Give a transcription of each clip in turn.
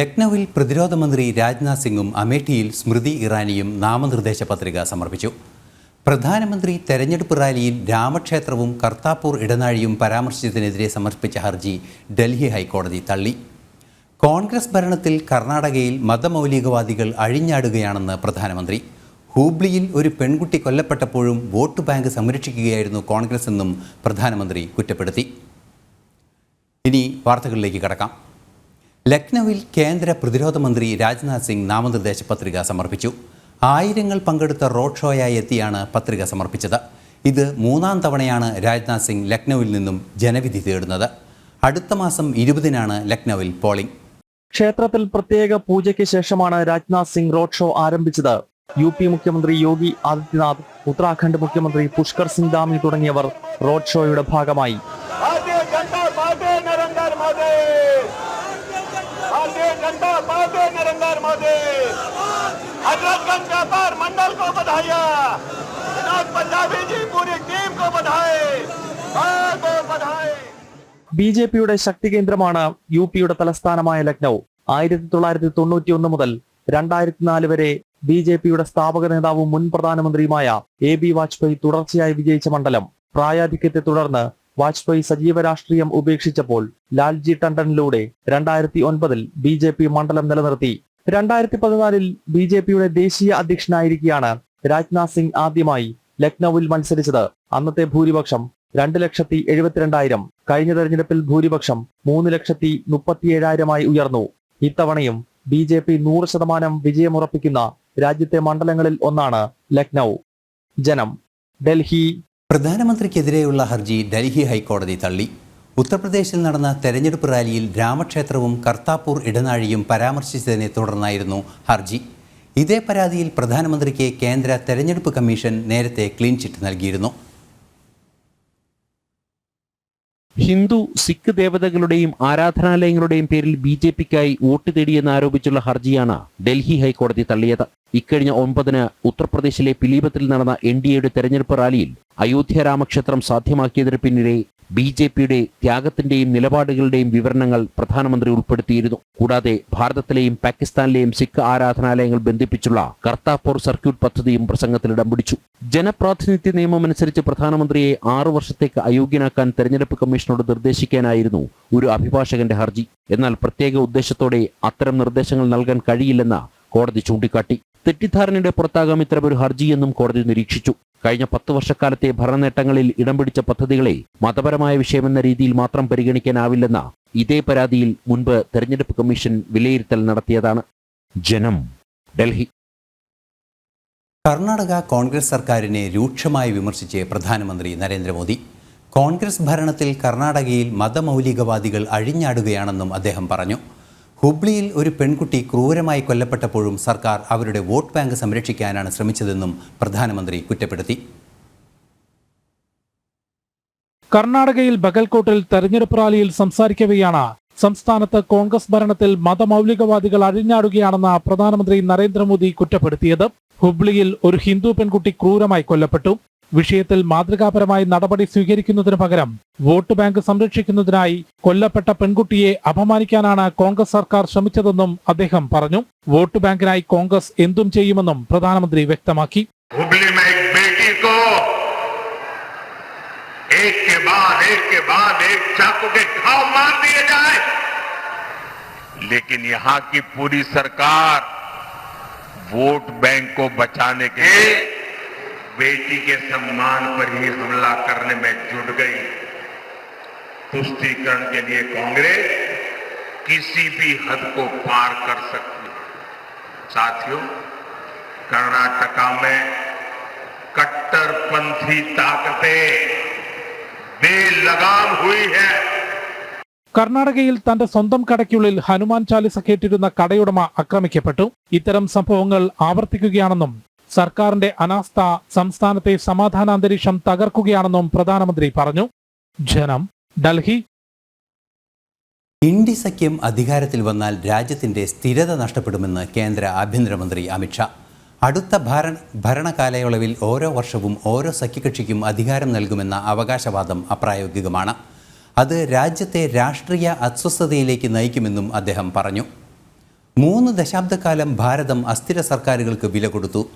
ലക്നൌവിൽ പ്രതിരോധ മന്ത്രി രാജ്നാഥ് സിംഗും അമേഠിയിൽ സ്മൃതി ഇറാനിയും നാമനിർദ്ദേശ പത്രിക സമർപ്പിച്ചു. പ്രധാനമന്ത്രി തെരഞ്ഞെടുപ്പ് റാലിയിൽ രാമക്ഷേത്രവും കർത്താപൂർ ഇടനാഴിയും പരാമർശിച്ചതിനെതിരെ സമർപ്പിച്ച ഹർജി ഡൽഹി ഹൈക്കോടതി തള്ളി. കോൺഗ്രസ് ഭരണത്തിൽ കർണാടകയിൽ മതമൗലികവാദികൾ അഴിഞ്ഞാടുകയാണെന്ന് പ്രധാനമന്ത്രി. ഹൂബ്ലിയിൽ ഒരു പെൺകുട്ടി കൊല്ലപ്പെട്ടപ്പോഴും വോട്ട് ബാങ്ക് സംരക്ഷിക്കുകയായിരുന്നു കോൺഗ്രസ് എന്നും പ്രധാനമന്ത്രി കുറ്റപ്പെടുത്തി. ഇനി വാർത്തകളിലേക്ക് കടക്കാം. ലക്നൌവിൽ കേന്ദ്ര പ്രതിരോധ മന്ത്രി രാജ്നാഥ് സിംഗ് നാമനിർദ്ദേശ പത്രിക സമർപ്പിച്ചു. ആയിരങ്ങൾ പങ്കെടുത്ത റോഡ് ഷോയായി എത്തിയാണ് പത്രിക സമർപ്പിച്ചത്. ഇത് മൂന്നാം തവണയാണ് രാജ്നാഥ് സിംഗ് ലക്നൌവിൽ നിന്നും ജനവിധി തേടുന്നത്. അടുത്ത മാസം ഇരുപതിനാണ് ലക്നൌവിൽ പോളിംഗ്. ക്ഷേത്രത്തിൽ പ്രത്യേക പൂജയ്ക്ക് ശേഷമാണ് രാജ്നാഥ് സിംഗ് റോഡ് ഷോ ആരംഭിച്ചത്. യു പി മുഖ്യമന്ത്രി യോഗി ആദിത്യനാഥ് ഉത്തരാഖണ്ഡ് മുഖ്യമന്ത്രി പുഷ്കർ സിംഗ് ധാമി തുടങ്ങിയവർ റോഡ് ഷോയുടെ ഭാഗമായി. नरेंद्र मोदी हजरतगंज व्यापार मंडल को बधाइयाँ विनोद पंजाबी जी पूरी टीम को बधाई बहुत बहुत बधाई ബി ജെ പിയുടെ ശക്തി കേന്ദ്രമാണ് യു പിയുടെ തലസ്ഥാനമായ ലക്നൌ ആയിരത്തി തൊള്ളായിരത്തി തൊണ്ണൂറ്റി ഒന്ന് മുതൽ രണ്ടായിരത്തി നാല് വരെ ബി ജെ പിയുടെ സ്ഥാപക നേതാവും മുൻ പ്രധാനമന്ത്രിയുമായ എ ബി വാജ്പേയി തുടർച്ചയായി വിജയിച്ച മണ്ഡലം പ്രായാധിക്യത്തെ തുടർന്ന് വാജ്പേയി സജീവ രാഷ്ട്രീയം ഉപേക്ഷിച്ചപ്പോൾ ലാൽജി ടണ്ടനിലൂടെ രണ്ടായിരത്തി ഒൻപതിൽ ബി ജെ പി മണ്ഡലം നിലനിർത്തി. രണ്ടായിരത്തി പതിനാലിൽ ബി ജെ പിയുടെ ദേശീയ അധ്യക്ഷനായിരിക്കെയാണ് രാജ്നാഥ് സിംഗ് ആദ്യമായി ലക്നൌവിൽ മത്സരിച്ചത്. അന്നത്തെ ഭൂരിപക്ഷം രണ്ട് ലക്ഷത്തി എഴുപത്തിരണ്ടായിരം കഴിഞ്ഞ തെരഞ്ഞെടുപ്പിൽ ഭൂരിപക്ഷം മൂന്ന് ലക്ഷത്തി മുപ്പത്തിയേഴായിരമായി ഉയർന്നു. ഇത്തവണയും ബി ജെ പി നൂറ് ശതമാനം വിജയമുറപ്പിക്കുന്ന രാജ്യത്തെ മണ്ഡലങ്ങളിൽ ഒന്നാണ് ലക്നൌ. ജനം. ഡൽഹി പ്രധാനമന്ത്രിക്കെതിരെയുള്ള ഹർജി ഡൽഹി ഹൈക്കോടതി തള്ളി. ഉത്തർപ്രദേശിൽ നടന്ന തെരഞ്ഞെടുപ്പ് റാലിയിൽ രാമക്ഷേത്രവും കർത്താപൂർ ഇടനാഴിയും പരാമർശിച്ചതിനെ തുടർന്നായിരുന്നു ഹർജി. ഇതേ പരാതിയിൽ പ്രധാനമന്ത്രിക്ക് കേന്ദ്ര തെരഞ്ഞെടുപ്പ് കമ്മീഷൻ നേരത്തെ ക്ലീൻ ചിറ്റ് നൽകിയിരുന്നു. ഹിന്ദു സിഖ് ദേവതകളുടെയും ആരാധനാലയങ്ങളുടെയും പേരിൽ ബി ജെ പിക്കായി വോട്ട് തേടിയെന്ന് ആരോപിച്ചുള്ള ഹർജിയാണ് ഡൽഹി ഹൈക്കോടതി തള്ളിയത്. ഇക്കഴിഞ്ഞ ഒൻപതിന് ഉത്തർപ്രദേശിലെ പിലീപത്തിൽ നടന്ന എൻ ഡി എയുടെ തെരഞ്ഞെടുപ്പ് റാലിയിൽ അയോധ്യ രാമക്ഷേത്രം സാധ്യമാക്കിയതിന് പിന്നിലെ ബി ജെ പിയുടെ ത്യാഗത്തിന്റെയും നിലപാടുകളുടെയും വിവരണങ്ങൾ പ്രധാനമന്ത്രി ഉൾപ്പെടുത്തിയിരുന്നു. കൂടാതെ ഭാരതത്തിലെയും പാകിസ്ഥാനിലെയും സിഖ് ആരാധനാലയങ്ങൾ ബന്ധിപ്പിച്ചുള്ള കർത്താപൂർ സർക്യൂട്ട് പദ്ധതിയും പ്രസംഗത്തിൽ ഇടം പിടിച്ചു. ജനപ്രാതിനിധ്യ നിയമമനുസരിച്ച് പ്രധാനമന്ത്രിയെ ആറു വർഷത്തേക്ക് അയോഗ്യനാക്കാൻ തെരഞ്ഞെടുപ്പ് കമ്മീഷനോട് നിർദ്ദേശിക്കാനായിരുന്നു ഒരു അഭിഭാഷകന്റെ ഹർജി. എന്നാൽ പ്രത്യേക ഉദ്ദേശത്തോടെ അത്തരം നിർദ്ദേശങ്ങൾ നൽകാൻ കഴിയില്ലെന്ന കോടതി ചൂണ്ടിക്കാട്ടി. തെറ്റിദ്ധാരണയുടെ പുറത്താകാം ഇത്തരമൊരു ഹർജിയെന്നും കോടതി നിരീക്ഷിച്ചു. കഴിഞ്ഞ പത്ത് വർഷക്കാലത്തെ ഭരണനേട്ടങ്ങളിൽ ഇടം പിടിച്ച പദ്ധതികളെ മതപരമായ വിഷയമെന്ന രീതിയിൽ മാത്രം പരിഗണിക്കാനാവില്ലെന്ന ഇതേ പരാതിയിൽ മുൻപ് തെരഞ്ഞെടുപ്പ് കമ്മീഷൻ വിലയിരുത്തൽ നടത്തിയതാണ്. ജനം ഡൽഹി. കർണാടക കോൺഗ്രസ് സർക്കാരിനെ രൂക്ഷമായി വിമർശിച്ച് പ്രധാനമന്ത്രി നരേന്ദ്രമോദി. കോൺഗ്രസ് ഭരണത്തിൽ കർണാടകയിൽ മതമൗലികവാദികൾ അഴിഞ്ഞാടുകയാണെന്നും അദ്ദേഹം പറഞ്ഞു. ഹുബ്ലിയിൽ ഒരു പെൺകുട്ടി ക്രൂരമായി കൊല്ലപ്പെട്ടപ്പോഴും സർക്കാർ അവരുടെ വോട്ട് ബാങ്ക് സംരക്ഷിക്കാനാണ് ശ്രമിച്ചതെന്നും പ്രധാനമന്ത്രി കുറ്റപ്പെടുത്തി. കർണാടകയിൽ ബഗൽകോട്ടിൽ തെരഞ്ഞെടുപ്പ് റാലിയിൽ സംസാരിക്കവെയാണ്. സംസ്ഥാനത്ത് കോൺഗ്രസ് ഭരണത്തിൽ മതമൗലികവാദികൾ അഴിഞ്ഞാടുകയാണെന്ന് പ്രധാനമന്ത്രി നരേന്ദ്രമോദി കുറ്റപ്പെടുത്തിയത്. ഹുബ്ലിയിൽ ഒരു ഹിന്ദു പെൺകുട്ടി ക്രൂരമായി കൊല്ലപ്പെട്ടു. വിഷയത്തിൽ മാതൃകാപരമായ നടപടി സ്വീകരിക്കുന്നതിനു പകരം വോട്ട് ബാങ്ക് സംരക്ഷിക്കുന്നതിനായി കൊല്ലപ്പെട്ട പെൺകുട്ടിയെ അപമാനിക്കാനാണ് കോൺഗ്രസ് സർക്കാർ ശ്രമിച്ചതെന്നും അദ്ദേഹം പറഞ്ഞു വോട്ട് ബാങ്കിനായി കോൺഗ്രസ് എന്തും ചെയ്യുമെന്നും പ്രധാനമന്ത്രി വ്യക്തമാക്കി हुबली में एक बेटी को एक के बाद एक के बाद एक चाकू के घाव मार दिए जाए लेकिन यहां की पूरी सरकार वोट बैंक को बचाने के लिए बेटी के सम्मान पर ही हमला करने में जुट गई तुष्टीकरण के लिए कांग्रेस किसी भी हद को पार कर सकती है साथियों कर्नाटका में कट्टरपंथी ताकतें बेलगाम हुई है കർണാടകയിൽ തന്റെ സ്വന്തം കടയ്ക്കുള്ളിൽ ഹനുമാൻ ചാലിസ കേട്ടിരുന്ന കടയുടമ ആക്രമിക്കപ്പെട്ടു ഇത്തരം സംഭവങ്ങൾ ആവർത്തിക്കുകയാണെന്നും സർക്കാരിന്റെ അനാസ്ഥ സംസ്ഥാനത്തെ സമാധാന അന്തരീക്ഷം തകർക്കുകയാണെന്നും പ്രധാനമന്ത്രി പറഞ്ഞു. ജനം ഡൽഹി. ഇന്ത്യ സഖ്യം അധികാരത്തിൽ വന്നാൽ രാജ്യത്തിന്റെ സ്ഥിരത നഷ്ടപ്പെടുമെന്ന് കേന്ദ്ര ആഭ്യന്തരമന്ത്രി അമിത്ഷാ അടുത്ത ഭരണ ഭരണകാലയളവിൽ ഓരോ വർഷവും ഓരോ സഖ്യകക്ഷിക്കും അധികാരം നൽകുമെന്ന അവകാശവാദം അപ്രായോഗികമാണ്. അത് രാജ്യത്തെ രാഷ്ട്രീയ അസ്വസ്ഥതയിലേക്ക് നയിക്കുമെന്നും അദ്ദേഹം പറഞ്ഞു. മൂന്ന് ദശാബ്ദക്കാലം ഭാരതം അസ്ഥിര സർക്കാരുകൾക്ക് വില കൊടുത്തു.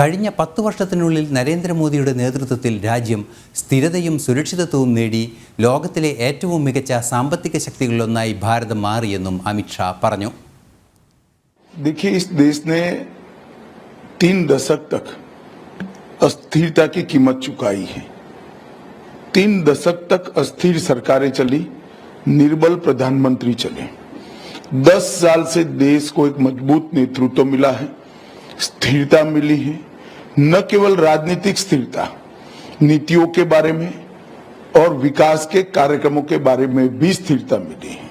കഴിഞ്ഞ പത്ത് വർഷത്തിനുള്ളിൽ നരേന്ദ്രമോദിയുടെ നേതൃത്വത്തിൽ രാജ്യം സ്ഥിരതയും സുരക്ഷിതത്വവും നേടി ലോകത്തിലെ ഏറ്റവും മികച്ച സാമ്പത്തിക ശക്തികളിലൊന്നായി ഭാരതം മാറിയെന്നും അമിത്ഷാ പറഞ്ഞു देखिए इस देश ने तीन दशक तक अस्थिरता की कीमत चुकाई है तीन दशक तक अस्थिर सरकारें चली निर्बल प्रधानमंत्री चले दस साल से देश को एक मजबूत नेतृत्व मिला है स्थिरता मिली है न केवल राजनीतिक स्थिरता, नीतियों के बारे में और विकास के कार्यक्रमों के बारे में भी स्थिरता मिली है।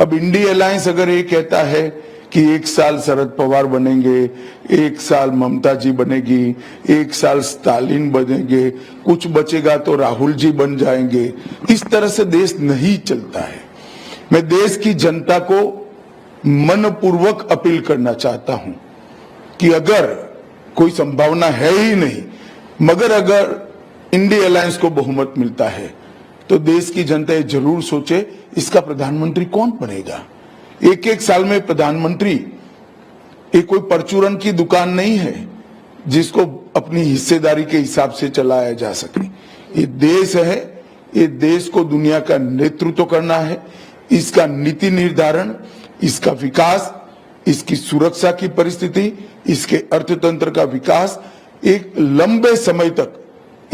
अब इंडिया अलायंस अगर ये कहता है कि एक साल शरद पवार बनेंगे, एक साल ममता जी बनेगी, एक साल स्टालिन बनेंगे, कुछ बचेगा तो राहुल जी बन जाएँगे, इस तरह से देश नहीं चलता है। मैं देश की जनता को मनपूर्वक अपील करना चाहता हूँ कि अगर कोई संभावना है ही नहीं। मगर अगर इंडिया अलायंस को बहुमत मिलता है तो देश की जनता ये ज़रूर सोचे, इसका प्रधानमंत्री कौन बनेगा? एक एक साल में प्रधानमंत्री, ये कोई परचूरन की दुकान नहीं है, जिसको अपनी हिस्सेदारी के हिसाब से चलाया जा सके। ये देश है, ये देश को दुनिया का नेतृत्व करना है, इसका नीति निर्धारण, इसका विकास, इसकी सुरक्षा की परिस्थिति इसके अर्थतंत्र का विकास एक लंबे समय तक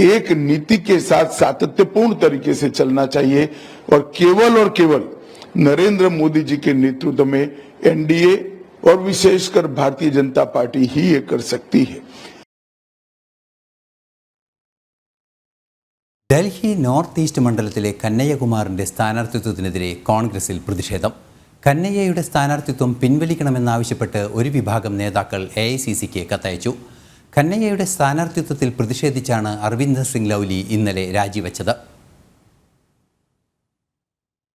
एक नीति के साथ सातत्यपूर्ण तरीके से चलना चाहिए और केवल और केवल नरेंद्र मोदी जी के नेतृत्व में एनडीए और विशेषकर भारतीय जनता पार्टी ही ये कर सकती है ഡൽഹി നോർത്ത് ഈസ്റ്റ് മണ്ഡലത്തിലെ കന്നയ്യകുമാറിന്റെ സ്ഥാനാർത്ഥിത്വത്തിനെതിരെ കോൺഗ്രസിൽ പ്രതിഷേധം കന്നയ്യയുടെ സ്ഥാനാർത്ഥിത്വം പിൻവലിക്കണമെന്നാവശ്യപ്പെട്ട് ഒരു വിഭാഗം നേതാക്കൾ എ ഐ സി സിക്ക് കത്തയച്ചു. കന്നയ്യയുടെ സ്ഥാനാർത്ഥിത്വത്തിൽ പ്രതിഷേധിച്ചാണ് അരവിന്ദർ സിംഗ് ലൗലി ഇന്നലെ രാജിവെച്ചത്.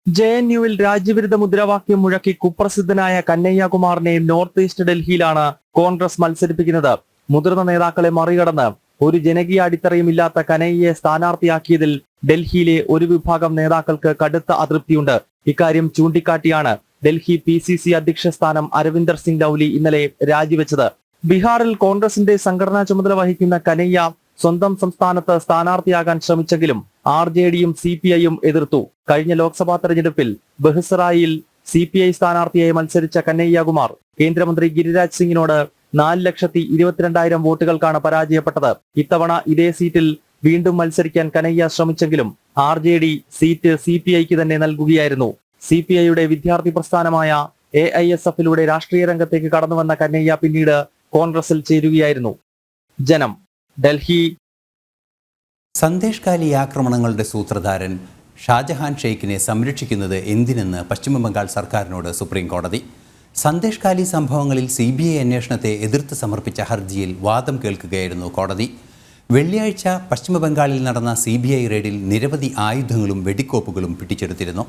ജെ എൻ യുവിൽ രാജ്യവിരുദ്ധ മുദ്രാവാക്യം മുഴക്കി കുപ്രസിദ്ധനായ കന്നയ്യകുമാറിനെ നോർത്ത് ഈസ്റ്റ് ഡൽഹിയിലാണ് കോൺഗ്രസ് മത്സരിപ്പിക്കുന്നത്. മുതിർന്ന നേതാക്കളെ മറികടന്ന് ഒരു ജനകീയ അടിത്തറയുമില്ലാത്ത കനയ്യയെ സ്ഥാനാർത്ഥിയാക്കിയതിൽ ഡൽഹിയിലെ ഒരു വിഭാഗം നേതാക്കൾക്ക് കടുത്ത അതൃപ്തിയുണ്ട്. ഇക്കാര്യം ചൂണ്ടിക്കാട്ടിയാണ് ഡൽഹി പി സി സി അധ്യക്ഷ സ്ഥാനം അരവിന്ദർ സിംഗ് ലൌലി ഇന്നലെ രാജിവെച്ചത്. ബീഹാറിൽ കോൺഗ്രസിന്റെ സംഘടനാ ചുമതല വഹിക്കുന്ന കനയ്യ സ്വന്തം സംസ്ഥാനത്ത് സ്ഥാനാർത്ഥിയാകാൻ ശ്രമിച്ചെങ്കിലും ആർ ജെ ഡിയും സി പി ഐയും എതിർത്തു. കഴിഞ്ഞ ലോക്സഭാ തെരഞ്ഞെടുപ്പിൽ ബഹുസറായിൽ സി പി ഐ സ്ഥാനാർത്ഥിയായി മത്സരിച്ച കന്നയ്യകുമാർ കേന്ദ്രമന്ത്രി ഗിരിരാജ് സിംഗിനോട് നാല് ലക്ഷത്തി ഇരുപത്തിരണ്ടായിരം വോട്ടുകൾക്കാണ് പരാജയപ്പെട്ടത്. ഇത്തവണ ഇതേ സീറ്റിൽ വീണ്ടും മത്സരിക്കാൻ കനയ്യ ശ്രമിച്ചെങ്കിലും R J D seat C P ഐക്ക് തന്നെ നൽകുകയായിരുന്നു. സി പി ഐയുടെ വിദ്യാർത്ഥി പ്രസ്ഥാനമായ എ ഐ എസ് എഫിലൂടെ രാഷ്ട്രീയ രംഗത്തേക്ക് കടന്നുവന്ന കന്നയ്യ പിന്നീട് കോൺഗ്രസിൽ ചേരുകയായിരുന്നു. ജനം ഡൽഹി. സന്ദേശ് കാലി ആക്രമണങ്ങളുടെ സൂത്രധാരൻ ഷാജഹാൻ ഷെയ്ഖിനെ സംരക്ഷിക്കുന്നത് എന്തിനെന്ന് പശ്ചിമബംഗാൾ സർക്കാരിനോട് സുപ്രീം കോടതി. സന്ദേശ് കാലി സംഭവങ്ങളിൽ സി ബി ഐ അന്വേഷണത്തെ എതിർത്ത് സമർപ്പിച്ച ഹർജിയിൽ വാദം കേൾക്കുകയായിരുന്നു കോടതി. വെള്ളിയാഴ്ച പശ്ചിമബംഗാളിൽ നടന്ന സി ബി ഐ റെയ്ഡിൽ നിരവധി ആയുധങ്ങളും വെടിക്കോപ്പുകളും പിടിച്ചെടുത്തിരുന്നു.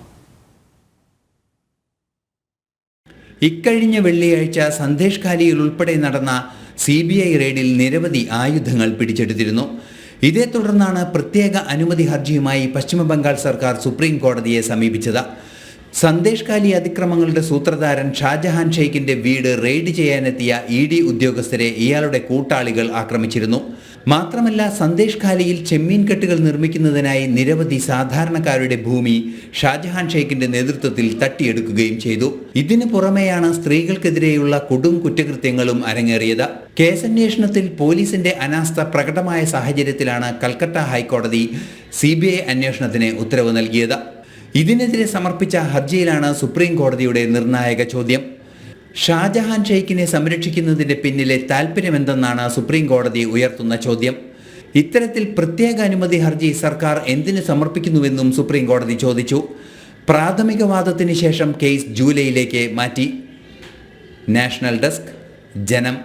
ഇക്കഴിഞ്ഞ വെള്ളിയാഴ്ച സന്ദേശ് ഖാലിയിൽ ഉൾപ്പെടെ നടന്ന സി ബി ഐ റെയ്ഡിൽ നിരവധി ആയുധങ്ങൾ പിടിച്ചെടുത്തിരുന്നു. ഇതേ തുടർന്നാണ് പ്രത്യേക അനുമതി ഹർജിയുമായി പശ്ചിമബംഗാൾ സർക്കാർ സുപ്രീം കോടതിയെ സമീപിച്ചത്. സന്ദേശ് കാലി അതിക്രമങ്ങളുടെ സൂത്രധാരൻ ഷാജഹാൻ ഷെയ്ഖിന്റെ വീട് റെയ്ഡ് ചെയ്യാനെത്തിയ ഇ ഡി ഉദ്യോഗസ്ഥരെ ഇയാളുടെ കൂട്ടാളികൾ ആക്രമിച്ചിരുന്നു. മാത്രമല്ല സന്ദേശ് ഖാലിയിൽ ചെമ്മീൻ കെട്ടുകൾ നിർമ്മിക്കുന്നതിനായി നിരവധി സാധാരണക്കാരുടെ ഭൂമി ഷാജഹാൻ ഷെയ്ഖിന്റെ നേതൃത്വത്തിൽ തട്ടിയെടുക്കുകയും ചെയ്തു. ഇതിനു പുറമെയാണ് സ്ത്രീകൾക്കെതിരെയുള്ള കൊടും കുറ്റകൃത്യങ്ങളും അരങ്ങേറിയത്. കേസന്വേഷണത്തിൽ പോലീസിന്റെ അനാസ്ഥ പ്രകടമായ സാഹചര്യത്തിലാണ് കൽക്കട്ട ഹൈക്കോടതി സി അന്വേഷണത്തിന് ഉത്തരവ് നൽകിയത്. ഇതിനെതിരെ സമർപ്പിച്ച ഹർജിയിലാണ് സുപ്രീം കോടതിയുടെ നിർണായക ചോദ്യം. ഷാജഹാൻ ഷെയ്ഖിനെ സംരക്ഷിക്കുന്നതിന്റെ പിന്നിലെ താല്പര്യമെന്തെന്നാണ് സുപ്രീം കോടതി ഉയർത്തുന്ന ചോദ്യം. ഇത്തരത്തിൽ പ്രത്യേക അനുമതി ഹർജി സർക്കാർ എന്തിനു സമർപ്പിക്കുന്നുവെന്നും സുപ്രീം കോടതി ചോദിച്ചു. പ്രാഥമിക വാദത്തിന് ശേഷം കേസ് ജൂലൈയിലേക്ക് മാറ്റി. നാഷണൽ ഡെസ്ക് ജനം.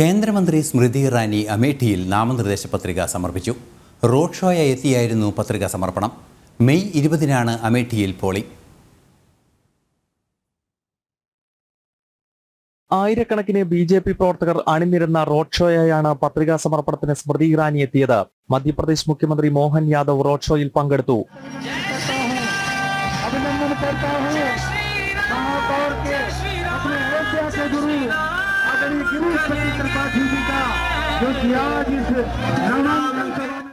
കേന്ദ്രമന്ത്രി സ്മൃതി ഇറാനി അമേഠിയിൽ നാമനിർദ്ദേശ പത്രിക സമർപ്പിച്ചു. റോഡ് ഷോയായി എത്തിയായിരുന്നു പത്രിക സമർപ്പണം. മെയ് ഇരുപതിനാണ് അമേഠിയിൽ പോളിംഗ്. ആയിരക്കണക്കിന് ബി ജെ പി പ്രവർത്തകർ അണിനിരുന്ന റോഡ് ഷോയായാണ് പത്രികാ സമർപ്പണത്തിന് സ്മൃതി ഇറാനി എത്തിയത്. മധ്യപ്രദേശ് മുഖ്യമന്ത്രി മോഹൻ യാദവ് റോഡ് ഷോയിൽ പങ്കെടുത്തു.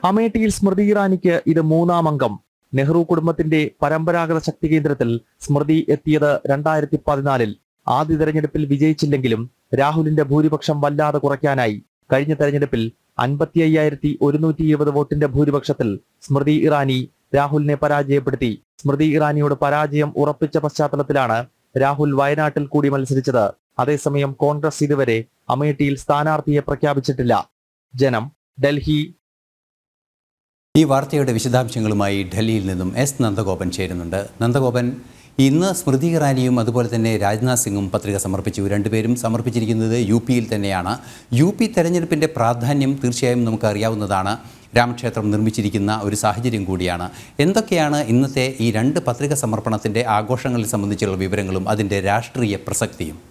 അമേഠിയിൽ സ്മൃതി ഇറാനിക്ക് ഇത് മൂന്നാം അംഗം. നെഹ്റു കുടുംബത്തിന്റെ പരമ്പരാഗത ശക്തി കേന്ദ്രത്തിൽ സ്മൃതി എത്തിയത് രണ്ടായിരത്തി പതിനാലിൽ. ആദ്യ തെരഞ്ഞെടുപ്പിൽ വിജയിച്ചില്ലെങ്കിലും രാഹുലിന്റെ ഭൂരിപക്ഷം വല്ലാതെ കുറയ്ക്കാനായി. കഴിഞ്ഞ തെരഞ്ഞെടുപ്പിൽ അൻപത്തി അയ്യായിരത്തി ഒരുന്നൂറ്റി ഇരുപത് വോട്ടിന്റെ ഭൂരിപക്ഷത്തിൽ സ്മൃതി ഇറാനി രാഹുലിനെ പരാജയപ്പെടുത്തി. സ്മൃതി ഇറാനിയോട് പരാജയം ഉറപ്പിച്ച പശ്ചാത്തലത്തിലാണ് രാഹുൽ വയനാട്ടിൽ കൂടി മത്സരിച്ചത്. അതേസമയം കോൺഗ്രസ് ഇതുവരെ അമേഠിയിൽ സ്ഥാനാർത്ഥിയെ പ്രഖ്യാപിച്ചിട്ടില്ല. ജനം ഡൽഹി. ഈ വാർത്തയുടെ വിശദാംശങ്ങളുമായി ഡൽഹിയിൽ നിന്നും എസ്. നന്ദഗോപൻ ചേരുന്നുണ്ട്. നന്ദഗോപൻ ഇന്ന് സ്മൃതി ഇറാനിയും അതുപോലെ തന്നെ രാജ്നാഥ് സിംഗും പത്രിക സമർപ്പിച്ചു. രണ്ടുപേരും സമർപ്പിച്ചിരിക്കുന്നത് യു പിയിൽ തന്നെയാണ്. യു പി തെരഞ്ഞെടുപ്പിന്റെ പ്രാധാന്യം തീർച്ചയായും നമുക്കറിയാവുന്നതാണ് രാമക്ഷേത്രം നിർമ്മിച്ചിരിക്കുന്ന ഒരു സാഹചര്യം കൂടിയാണ്. എന്തൊക്കെയാണ് ഇന്നത്തെ ഈ രണ്ട് പത്രിക സമർപ്പണത്തിന്റെ ആഘോഷങ്ങളെ സംബന്ധിച്ചുള്ള വിവരങ്ങളും അതിന്റെ രാഷ്ട്രീയ പ്രസക്തിയും?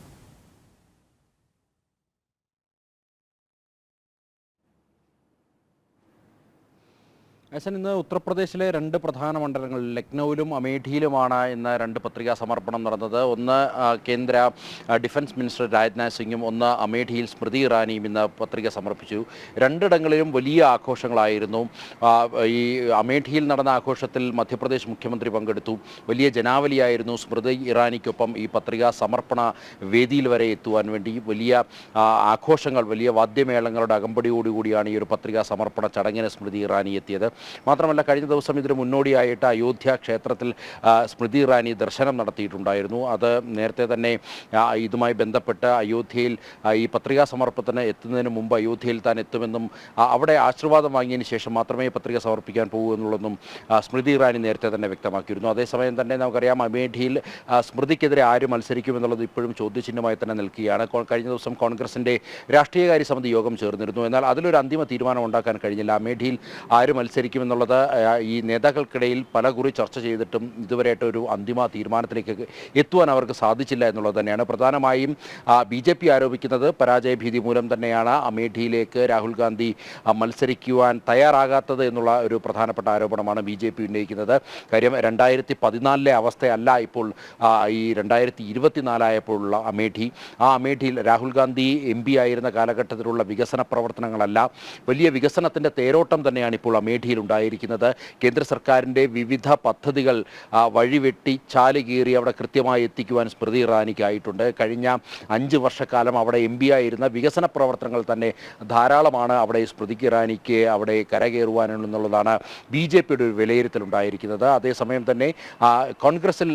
അച്ഛൻ ഇന്ന് ഉത്തർപ്രദേശിലെ രണ്ട് പ്രധാന മണ്ഡലങ്ങളിൽ ലക്നൌവിലും അമേഠിയിലുമാണ് ഇന്ന് രണ്ട് പത്രികാ സമർപ്പണം നടന്നത്. ഒന്ന് കേന്ദ്ര ഡിഫൻസ് മിനിസ്റ്റർ രാജ്നാഥ് സിംഗും ഒന്ന് അമേഠിയിൽ സ്മൃതി ഇറാനിയും ഇന്ന് പത്രിക സമർപ്പിച്ചു. രണ്ടിടങ്ങളിലും വലിയ ആഘോഷങ്ങളായിരുന്നു. ഈ അമേഠിയിൽ നടന്ന ആഘോഷത്തിൽ മധ്യപ്രദേശ് മുഖ്യമന്ത്രി പങ്കെടുത്തു. വലിയ ജനാവലിയായിരുന്നു സ്മൃതി ഇറാനിക്കൊപ്പം ഈ പത്രികാ സമർപ്പണ വേദിയിൽ വരെ എത്തുവാൻ വേണ്ടി വലിയ ആഘോഷങ്ങൾ വലിയ വാദ്യമേളങ്ങളുടെ അകമ്പടിയോടുകൂടിയാണ് ഈ ഒരു പത്രികാ സമർപ്പണ ചടങ്ങിന് സ്മൃതി ഇറാനി എത്തിയത്. മാത്രമല്ല കഴിഞ്ഞ ദിവസം ഇതിന് മുന്നോടിയായിട്ട് അയോധ്യ ക്ഷേത്രത്തിൽ സ്മൃതി ഇറാനി ദർശനം നടത്തിയിട്ടുണ്ടായിരുന്നു. അത് നേരത്തെ തന്നെ ഇതുമായി ബന്ധപ്പെട്ട് അയോധ്യയിൽ ഈ പത്രികാ സമർപ്പത്തിന് എത്തുന്നതിന് മുമ്പ് അയോധ്യയിൽ താൻ എത്തുമെന്നും അവിടെ ആശീർവാദം വാങ്ങിയതിന് ശേഷം മാത്രമേ പത്രിക സമർപ്പിക്കാൻ പോകൂ എന്നുള്ളതും സ്മൃതി ഇറാനി നേരത്തെ തന്നെ വ്യക്തമാക്കിയിരുന്നു. അതേസമയം തന്നെ നമുക്കറിയാം അമേഠിയിൽ സ്മൃതിക്കെതിരെ ആര് മത്സരിക്കുമെന്നുള്ളത് ഇപ്പോഴും ചോദ്യചിഹ്നമായി തന്നെ നിൽക്കുകയാണ്. കഴിഞ്ഞ ദിവസം കോൺഗ്രസിന്റെ രാഷ്ട്രീയകാര്യ സമിതി യോഗം ചേർന്നിരുന്നു. എന്നാൽ അതിലൊരു അന്തിമ തീരുമാനം ഉണ്ടാക്കാൻ കഴിഞ്ഞില്ല. അമേഠിയിൽ ആര് മത്സരിക്കുമെന്നുള്ളത് ആ, ഈ നേതാക്കൾക്കിടയിൽ പലകുറി ചർച്ച ചെയ്തിട്ടും ഇതുവരെയായിട്ട് ഒരു അന്തിമ തീരുമാനത്തിലേക്ക് എത്തുവാൻ അവർക്ക് സാധിച്ചില്ല എന്നുള്ളത് തന്നെയാണ്. പ്രധാനമായും ബി ജെ പി ആരോപിക്കുന്നത് പരാജയ ഭീതി മൂലം തന്നെയാണ്. അമേഠിയിലേക്ക് രാഹുൽ ഗാന്ധി മത്സരിക്കുവാൻ തയ്യാറാകാത്തത് എന്നുള്ള ഒരു പ്രധാനപ്പെട്ട ആരോപണമാണ് ബി ജെ പി ഉന്നയിക്കുന്നത്. കാര്യം രണ്ടായിരത്തി പതിനാലിലെ അവസ്ഥയല്ല ഇപ്പോൾ ഈ രണ്ടായിരത്തി ഇരുപത്തിനാലായപ്പോഴുള്ള അമേഠി. ആ അമേഠിയിൽ രാഹുൽ ഗാന്ധി എം പി ആയിരുന്ന കാലഘട്ടത്തിലുള്ള വികസന പ്രവർത്തനങ്ങളല്ല വലിയ വികസനത്തിന്റെ തേരോട്ടം തന്നെയാണ് ഇപ്പോൾ അമേഠിയിൽ ഉണ്ടായിരിക്കുന്നത് കേന്ദ്ര സർക്കാരിന്റെ വിവിധ പദ്ധതികൾ വഴിവെട്ടി ചാലുകീറി അവിടെ കൃത്യമായി എത്തിക്കുവാൻ സ്മൃതി ഇറാനിക്കായിട്ടുണ്ട്. കഴിഞ്ഞ അഞ്ച് വർഷക്കാലം അവിടെ എം ആയിരുന്ന വികസന പ്രവർത്തനങ്ങൾ തന്നെ ധാരാളമാണ് അവിടെ സ്മൃതിക്ക് ഇറാനിക്ക് അവിടെ കരകയറുവാനുള്ളതാണ് ബി ജെ പിയുടെ ഒരു വിലയിരുത്തലുണ്ടായിരിക്കുന്നത്. അതേസമയം തന്നെ കോൺഗ്രസിൽ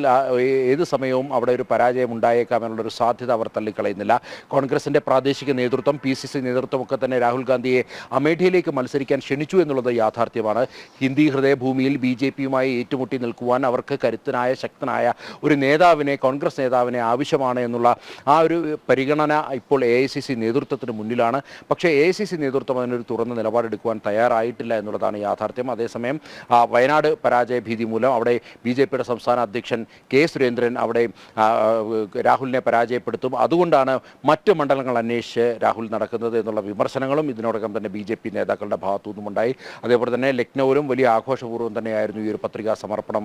ഏത് സമയവും അവിടെ ഒരു പരാജയം ഉണ്ടായേക്കാമെന്നുള്ളൊരു സാധ്യത അവർ തള്ളിക്കളയുന്നില്ല. കോൺഗ്രസിന്റെ പ്രാദേശിക നേതൃത്വം പി സി സി നേതൃത്വമൊക്കെ തന്നെ രാഹുൽ ഗാന്ധിയെ അമേഠിയിലേക്ക് മത്സരിക്കാൻ ക്ഷണിച്ചു എന്നുള്ളത് യാഥാർത്ഥ്യമാണ്. ഹിന്ദി ഹൃദയഭൂമിയിൽ ബി ജെ പിയുമായി ഏറ്റുമുട്ടി നിൽക്കുവാൻ അവർക്ക് കരുത്തനായ ശക്തനായ ഒരു നേതാവിനെ കോൺഗ്രസ് നേതാവിനെ ആവശ്യമാണ് എന്നുള്ള ആ ഒരു പരിഗണന ഇപ്പോൾ എ ഐ സി സി നേതൃത്വത്തിന് മുന്നിലാണ്. പക്ഷേ എ ഐ സി സി നേതൃത്വം അതിനൊരു തുറന്ന നിലപാടെടുക്കുവാൻ തയ്യാറായിട്ടില്ല എന്നുള്ളതാണ് യാഥാർത്ഥ്യം. അതേസമയം വയനാട് പരാജയ ഭീതി മൂലം അവിടെ ബി ജെ പിയുടെ സംസ്ഥാന അധ്യക്ഷൻ കെ സുരേന്ദ്രൻ അവിടെ രാഹുലിനെ പരാജയപ്പെടുത്തും. അതുകൊണ്ടാണ് മറ്റ് മണ്ഡലങ്ങൾ അന്വേഷിച്ച് രാഹുൽ നടക്കുന്നത് എന്നുള്ള വിമർശനങ്ങളും ഇതിനോടകം തന്നെ ബി നേതാക്കളുടെ ഭാഗത്തു നിന്നുമുണ്ടായി അതേപോലെ തന്നെ ലക്നൌവിലും വലിയ ആഘോഷപൂർവം തന്നെയായിരുന്നു ഈ ഒരു പത്രികാ സമർപ്പണം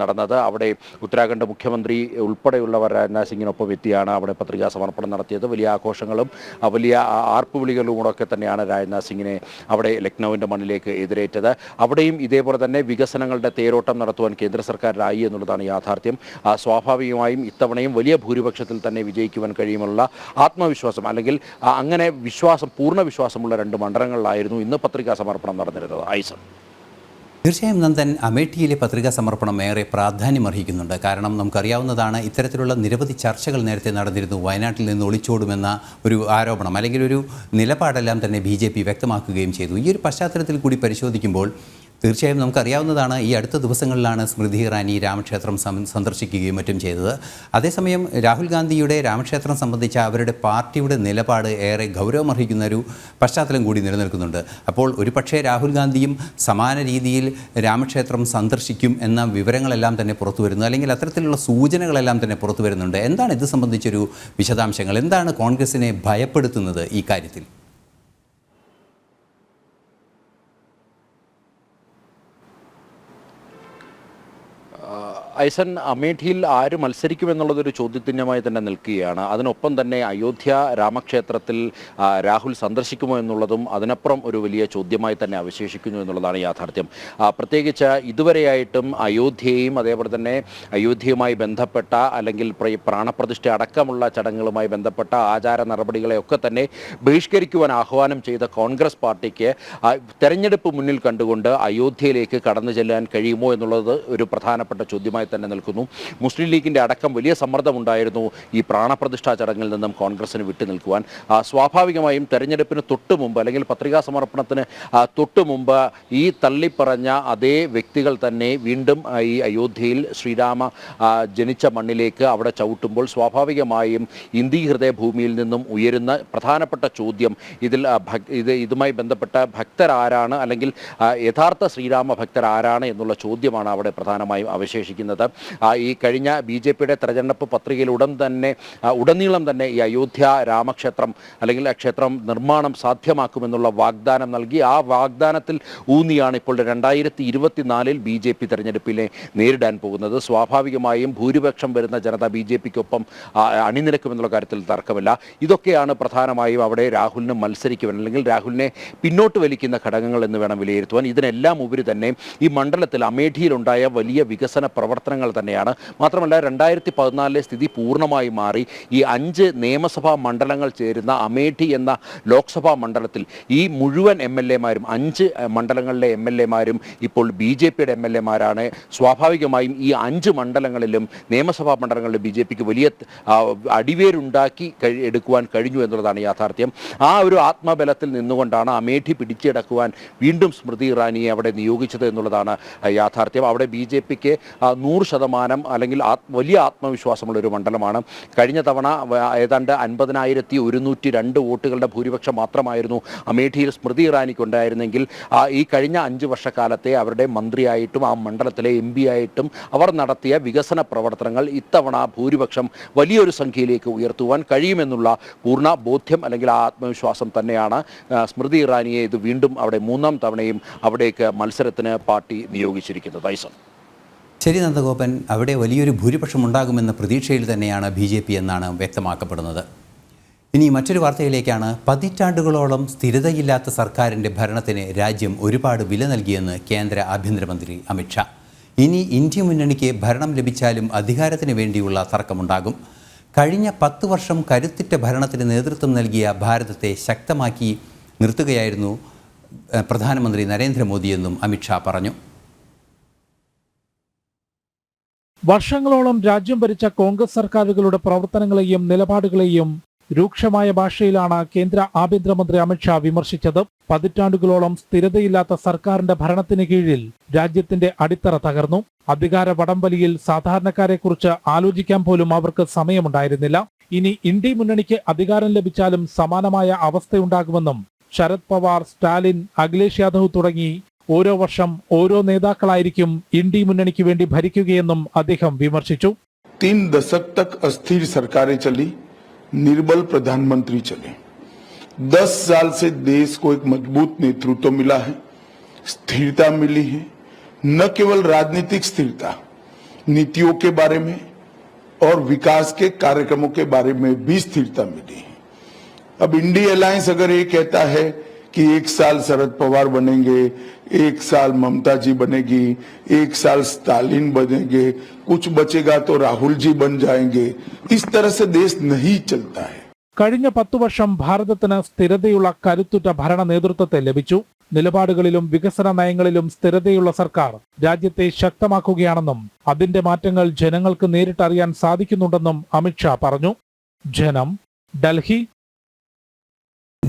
നടന്നത്. അവിടെ ഉത്തരാഖണ്ഡ് മുഖ്യമന്ത്രി ഉൾപ്പെടെയുള്ളവർ രാജ്നാഥ് സിംഗിനൊപ്പം എത്തിയാണ് അവിടെ പത്രികാ സമർപ്പണം നടത്തിയത്. വലിയ ആഘോഷങ്ങളും വലിയ ആർപ്പുവിളികളുമൊക്കെ തന്നെയാണ് രാജ്നാഥ് സിംഗിനെ അവിടെ ലക്നൌവിന്റെ മണ്ണിലേക്ക് എതിരേറ്റത്. അവിടെയും ഇതേപോലെ തന്നെ വികസനങ്ങളുടെ തേരോട്ടം നടത്തുവാൻ കേന്ദ്ര സർക്കാരിനായി എന്നുള്ളതാണ് യാഥാർത്ഥ്യം. സ്വാഭാവികമായും ഇത്തവണയും വലിയ ഭൂരിപക്ഷത്തിൽ തന്നെ വിജയിക്കുവാൻ കഴിയുമുള്ള ആത്മവിശ്വാസം അല്ലെങ്കിൽ അങ്ങനെ വിശ്വാസം പൂർണ വിശ്വാസമുള്ള രണ്ട് മണ്ഡലങ്ങളിലായിരുന്നു ഇന്ന് പത്രികാ സമർപ്പണം നടന്നിരുന്നത്. ഐസൺ തീർച്ചയായും നന്ദൻ അമേഠിയിലെ പത്രികാ സമർപ്പണം ഏറെ പ്രാധാന്യമർഹിക്കുന്നുണ്ട്. കാരണം നമുക്കറിയാവുന്നതാണ് ഇത്തരത്തിലുള്ള നിരവധി ചർച്ചകൾ നേരത്തെ നടന്നിരുന്നു. വയനാട്ടിൽ നിന്ന് ഒളിച്ചോടുമെന്ന ഒരു ആരോപണം അല്ലെങ്കിൽ ഒരു നിലപാടെല്ലാം തന്നെ ബി വ്യക്തമാക്കുകയും ചെയ്തു. ഈ ഒരു പശ്ചാത്തലത്തിൽ കൂടി പരിശോധിക്കുമ്പോൾ തീർച്ചയായും നമുക്കറിയാവുന്നതാണ് ഈ അടുത്ത ദിവസങ്ങളിലാണ് സ്മൃതി ഇറാനി രാമക്ഷേത്രം സന്ദർശിക്കുകയും മറ്റും ചെയ്തത്. അതേസമയം രാഹുൽ ഗാന്ധിയുടെ രാമക്ഷേത്രം സംബന്ധിച്ച അവരുടെ പാർട്ടിയുടെ നിലപാട് ഏറെ ഗൗരവമർഹിക്കുന്ന ഒരു പശ്ചാത്തലം കൂടി നിലനിൽക്കുന്നുണ്ട്. അപ്പോൾ ഒരു ഒരുപക്ഷേ രാഹുൽ ഗാന്ധിയും സമാന രീതിയിൽ രാമക്ഷേത്രം സന്ദർശിക്കും എന്ന വിവരങ്ങളെല്ലാം തന്നെ പുറത്തു വരുന്നു. അല്ലെങ്കിൽ അത്തരത്തിലുള്ള സൂചനകളെല്ലാം തന്നെ പുറത്തു വരുന്നുണ്ട്. എന്താണ് ഇത് സംബന്ധിച്ചൊരു വിശദാംശങ്ങൾ? എന്താണ് കോൺഗ്രസിനെ ഭയപ്പെടുത്തുന്നത് ഈ കാര്യത്തിൽ? ഐസൻ അമേഠിയിൽ ആര് മത്സരിക്കുമെന്നുള്ളതൊരു ചോദ്യചിഹ്നമായി തന്നെ നിൽക്കുകയാണ്. അതിനൊപ്പം തന്നെ അയോധ്യ രാമക്ഷേത്രത്തിൽ രാഹുൽ സന്ദർശിക്കുമോ എന്നുള്ളതും അതിനപ്പുറം ഒരു വലിയ ചോദ്യമായി തന്നെ അവശേഷിക്കുന്നു എന്നുള്ളതാണ് യാഥാർത്ഥ്യം. പ്രത്യേകിച്ച് ഇതുവരെയായിട്ടും അയോധ്യയും അതേപോലെ തന്നെ അയോധ്യയുമായി ബന്ധപ്പെട്ട അല്ലെങ്കിൽ പ്രാണപ്രതിഷ്ഠ അടക്കമുള്ള ചടങ്ങുകളുമായി ബന്ധപ്പെട്ട ആചാര നടപടികളെയൊക്കെ തന്നെ ബഹിഷ്കരിക്കുവാൻ ആഹ്വാനം ചെയ്ത കോൺഗ്രസ് പാർട്ടിക്ക് തെരഞ്ഞെടുപ്പ് മുന്നിൽ കണ്ടുകൊണ്ട് അയോധ്യയിലേക്ക് കടന്നു ചെല്ലാൻ കഴിയുമോ എന്നുള്ളത് ഒരു പ്രധാനപ്പെട്ട ചോദ്യമായി തന്നെ നിൽക്കുന്നു. മുസ്ലിം ലീഗിന്റെ അടക്കം വലിയ സമ്മർദ്ദമുണ്ടായിരുന്നു ഈ പ്രാണപ്രതിഷ്ഠാ ചടങ്ങിൽ നിന്നും കോൺഗ്രസിന് വിട്ടു നിൽക്കുവാൻ. സ്വാഭാവികമായും തെരഞ്ഞെടുപ്പിന് തൊട്ടു മുമ്പ് അല്ലെങ്കിൽ പത്രികാ സമർപ്പണത്തിന് തൊട്ട് മുമ്പ് ഈ തള്ളിപ്പറഞ്ഞ അതേ വ്യക്തികൾ തന്നെ വീണ്ടും ഈ അയോധ്യയിൽ ശ്രീരാമ ജനിച്ച മണ്ണിലേക്ക് അവിടെ ചവിട്ടുമ്പോൾ സ്വാഭാവികമായും ഇന്ത്യ ഹൃദയഭൂമിയിൽ നിന്നും ഉയരുന്ന പ്രധാനപ്പെട്ട ചോദ്യം ഇതിൽ ഇത് ഇതുമായി ബന്ധപ്പെട്ട ഭക്തരാരാണ് അല്ലെങ്കിൽ യഥാർത്ഥ ശ്രീരാമ ഭക്തരാരാണ് എന്നുള്ള ചോദ്യമാണ് അവിടെ പ്രധാനമായും അവശേഷിക്കുന്നത്. ആ, ഈ കഴിഞ്ഞ ബി ജെ പിയുടെ തെരഞ്ഞെടുപ്പ് പത്രികയിൽ ഉടൻ തന്നെ ഉടനീളം തന്നെ ഈ അയോധ്യ രാമക്ഷേത്രം അല്ലെങ്കിൽ ക്ഷേത്രം നിർമ്മാണം സാധ്യമാക്കുമെന്നുള്ള വാഗ്ദാനം നൽകി. ആ വാഗ്ദാനത്തിൽ ഊന്നിയാണ് ഇപ്പോൾ രണ്ടായിരത്തി ഇരുപത്തിനാലിൽ ബി ജെ പി തെരഞ്ഞെടുപ്പിനെ നേരിടാൻ പോകുന്നത്. സ്വാഭാവികമായും ഭൂരിപക്ഷം വരുന്ന ജനത ബി ജെ പിക്കൊപ്പം അണിനിരക്കുമെന്നുള്ള കാര്യത്തിൽ തർക്കമില്ല. ഇതൊക്കെയാണ് പ്രധാനമായും അവിടെ രാഹുലിന് മത്സരിക്കുവാൻ അല്ലെങ്കിൽ രാഹുലിനെ പിന്നോട്ട് വലിക്കുന്ന ഘടകങ്ങൾ എന്ന് വേണം വിലയിരുത്തുവാൻ. ഇതിനെല്ലാം ഉപരി തന്നെ ഈ മണ്ഡലത്തിൽ അമേഠിയിലുണ്ടായ വലിയ വികസന പ്രവർത്തനങ്ങൾ തന്നെയാണ്. മാത്രമല്ല രണ്ടായിരത്തി പതിനാലിലെ സ്ഥിതി പൂർണമായി മാറി. ഈ അഞ്ച് നിയമസഭാ മണ്ഡലങ്ങൾ ചേരുന്ന അമേഠി എന്ന ലോക്സഭാ മണ്ഡലത്തിൽ ഈ മുഴുവൻ എം എൽ എമാരും അഞ്ച് മണ്ഡലങ്ങളിലെ എം എൽ എമാരും ഇപ്പോൾ ബി ജെ പിയുടെ എം എൽ എമാരാണ്. സ്വാഭാവികമായും ഈ അഞ്ച് മണ്ഡലങ്ങളിലും നിയമസഭാ മണ്ഡലങ്ങളിലും ബി ജെ പിക്ക് വലിയ അടിവേരുണ്ടാക്കി എടുക്കുവാൻ കഴിഞ്ഞു എന്നുള്ളതാണ് യാഥാർത്ഥ്യം. ആ ഒരു ആത്മബലത്തിൽ നിന്നുകൊണ്ടാണ് അമേഠി പിടിച്ചെടുക്കുവാൻ വീണ്ടും സ്മൃതി ഇറാനിയെ അവിടെ നിയോഗിച്ചത് എന്നുള്ളതാണ് യാഥാർത്ഥ്യം. അവിടെ ബി ജെ പിക്ക് ശതമാനം അല്ലെങ്കിൽ വലിയ ആത്മവിശ്വാസമുള്ള ഒരു മണ്ഡലമാണ്. കഴിഞ്ഞ തവണ ഏതാണ്ട് അൻപതിനായിരത്തി ഒരുന്നൂറ്റി രണ്ട് വോട്ടുകളുടെ ഭൂരിപക്ഷം മാത്രമായിരുന്നു അമേഠിയിൽ സ്മൃതി ഇറാനിക്ക് ഉണ്ടായിരുന്നെങ്കിൽ. ഈ കഴിഞ്ഞ അഞ്ച് വർഷക്കാലത്തെ അവരുടെ മന്ത്രിയായിട്ടും ആ മണ്ഡലത്തിലെ എം ആയിട്ടും അവർ നടത്തിയ വികസന പ്രവർത്തനങ്ങൾ ഇത്തവണ ഭൂരിപക്ഷം വലിയൊരു സംഖ്യയിലേക്ക് ഉയർത്തുവാൻ കഴിയുമെന്നുള്ള പൂർണ ബോധ്യം അല്ലെങ്കിൽ ആ ആത്മവിശ്വാസം തന്നെയാണ്. സ്മൃതി ഇറാനിയെ ഇത് വീണ്ടും അവിടെ മൂന്നാം തവണയും അവിടേക്ക് മത്സരത്തിന് പാർട്ടി നിയോഗിച്ചിരിക്കുന്നത്. ഐസൺ. ശരി നന്ദഗോപൻ അവിടെ വലിയൊരു ഭൂരിപക്ഷം ഉണ്ടാകുമെന്ന പ്രതീക്ഷയിൽ തന്നെയാണ് ബി ജെ പി എന്നാണ് വ്യക്തമാക്കപ്പെടുന്നത്. ഇനി മറ്റൊരു വാർത്തയിലേക്കാണ്. പതിറ്റാണ്ടുകളോളം സ്ഥിരതയില്ലാത്ത സർക്കാരിന്റെ ഭരണത്തിന് രാജ്യം ഒരുപാട് വില നൽകിയെന്ന് കേന്ദ്ര ആഭ്യന്തരമന്ത്രി അമിത്ഷാ ഇനി ഇന്ത്യ മുന്നണിക്ക് ഭരണം ലഭിച്ചാലും അധികാരത്തിന് വേണ്ടിയുള്ള തർക്കമുണ്ടാകും. കഴിഞ്ഞ പത്ത് വർഷം കരുത്തിറ്റ ഭരണത്തിന് നേതൃത്വം നൽകിയ ഭാരതത്തെ ശക്തമാക്കി നിർത്തുകയായിരുന്നു പ്രധാനമന്ത്രി നരേന്ദ്രമോദിയെന്നും അമിത്ഷാ പറഞ്ഞു. വർഷങ്ങളോളം രാജ്യം ഭരിച്ച കോൺഗ്രസ് സർക്കാരുകളുടെ പ്രവർത്തനങ്ങളെയും നിലപാടുകളെയും രൂക്ഷമായ ഭാഷയിലാണ് കേന്ദ്ര ആഭ്യന്തരമന്ത്രി അമിത്ഷാ വിമർശിച്ചത്. പതിറ്റാണ്ടുകളോളം സ്ഥിരതയില്ലാത്ത സർക്കാരിന്റെ ഭരണത്തിന് കീഴിൽ രാജ്യത്തിന്റെ അടിത്തറ തകർന്നു. അധികാര വടംവലിയിൽ സാധാരണക്കാരെക്കുറിച്ച് ആലോചിക്കാൻ പോലും അവർക്ക് സമയമുണ്ടായിരുന്നില്ല. ഇനി ഇന്ത്യ മുന്നണിക്ക് അധികാരം ലഭിച്ചാലും സമാനമായ അവസ്ഥയുണ്ടാകുമെന്നും ശരത് പവാർ സ്റ്റാലിൻ അഖിലേഷ് യാദവ് തുടങ്ങി ഓരോ വർഷം ഓരോ നേതാക്കളായിരിക്കും ഇന്ത്യ മുന്നണിക്ക് വേണ്ടി ഭരിക്കുകയെന്നും അദ്ദേഹം വിമർശിച്ചു तीन दशक तक अस्थिर सरकारें चली निर्बल प्रधानमंत्री चले दस साल से देश को एक मजबूत नेतृत्व मिला है स्थिरता मिली है न केवल राजनीतिक स्थिरता नीतियों के बारे में और विकास के कार्यक्रमों के बारे में भी स्थिरता मिली है अब इंडी अलायंस अगर ये कहता है कि एक साल शरद पवार बनेंगे एक साल ममता जी बनेगी एक साल स्टालिन बनेंगे कुछ बचेगा तो राहुल जी बन जाएंगे इस तरह से देश नहीं चलता है കഴിഞ്ഞ പത്തു വർഷം ഭാരതത്തിന് സ്ഥിരതയുള്ള കരുത്തുറ്റ ഭരണ നേതൃത്വത്തെ ലഭിച്ചു നിലപാടുകളിലും വികസന നയങ്ങളിലും സ്ഥിരതയുള്ള സർക്കാർ രാജ്യത്തെ ശക്തമാക്കുകയാണെന്നും അതിന്റെ മാറ്റങ്ങൾ ജനങ്ങൾക്ക് നേരിട്ടറിയാൻ സാധിക്കുന്നുണ്ടെന്നും അമിത്ഷാ പറഞ്ഞു ജനം ഡൽഹി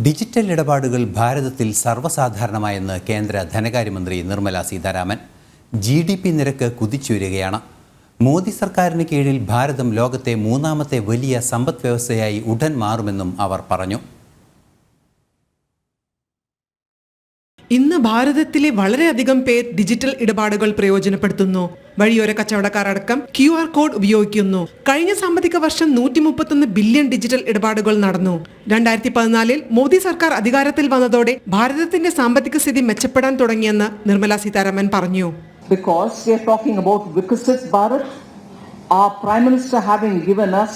ഡിജിറ്റൽ ഇടപാടുകൾ ഭാരതത്തിൽ സർവസാധാരണമായെന്ന് കേന്ദ്ര ധനകാര്യമന്ത്രി Nirmala Sitharaman. G D P നിരക്ക് കുതിച്ചുയരുകയാണ് മോദി സർക്കാരിന് കീഴിൽ ഭാരതം ലോകത്തെ മൂന്നാമത്തെ വലിയ സമ്പദ് വ്യവസ്ഥയായി ഉടൻ മാറുമെന്നും അവർ പറഞ്ഞു. ഇന്ന് ഭാരതത്തിലെ വളരെയധികം പേർ ഡിജിറ്റൽ ഇടപാടുകൾ പ്രയോജനപ്പെടുത്തുന്നു. വഴിയോര കച്ചവടക്കാരടക്കം ക്യു ആർ കോഡ് ഉപയോഗിക്കുന്നു. കഴിഞ്ഞ സാമ്പത്തിക വർഷം നൂറ്റി മുപ്പത്തൊന്ന് ബില്യൺ ഡിജിറ്റൽ ഇടപാടുകൾ നടന്നു. രണ്ടായിരത്തി പതിനാലിൽ മോദി സർക്കാർ അധികാരത്തിൽ വന്നതോടെ ഭാരതത്തിന്റെ സാമ്പത്തിക സ്ഥിതി മെച്ചപ്പെടാൻ തുടങ്ങിയെന്ന് നിർമ്മല സീതാരാമൻ പറഞ്ഞു. Because we are talking about Vikasit Bharat, our Prime Minister having given us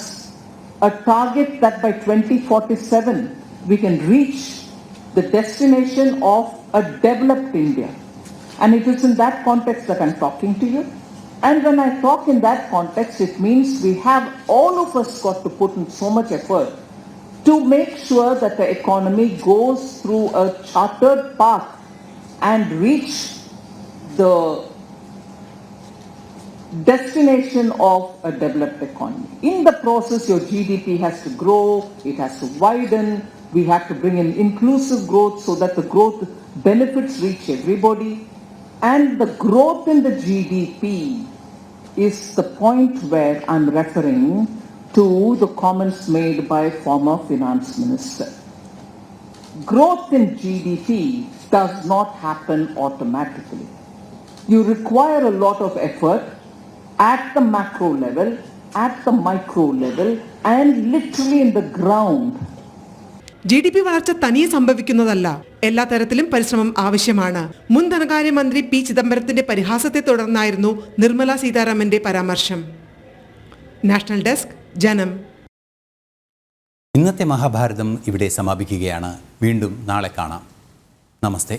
a target that by 2047 we can reach the destination of a developed India. And it is in that context that I'm talking to you. And when I talk in that context, it means we have all of us got to put in so much effort to make sure that the economy goes through a chartered path and reach the destination of a developed economy. In the process, your GDP has to grow, it has to widen, we have to bring in inclusive growth so that the growth benefits reach everybody. And the growth in the GDP is the point where I'm referring to the comments made by former finance minister. Growth in GDP does not happen automatically. You require a lot of effort at the macro level, at the micro level, and literally in the ground. G D P വളർച്ച തനിയെ സംഭവിക്കുന്നതല്ല. എല്ലാ തരത്തിലും പരിശ്രമം ആവശ്യമാണ്. മുൻ ധനകാര്യമന്ത്രി P ചിദംബരത്തിന്റെ പരിഹാസത്തെ തുടർന്നായിരുന്നു നിർമ്മല സീതാരാമന്റെ പരാമർശം. നാഷണൽ ഡെസ്ക് ജനം. ഇന്നത്തെ മഹാഭാരതം ഇവിടെ സമാപിക്കുകയാണ്. വീണ്ടും നാളെ കാണാം. നമസ്തേ.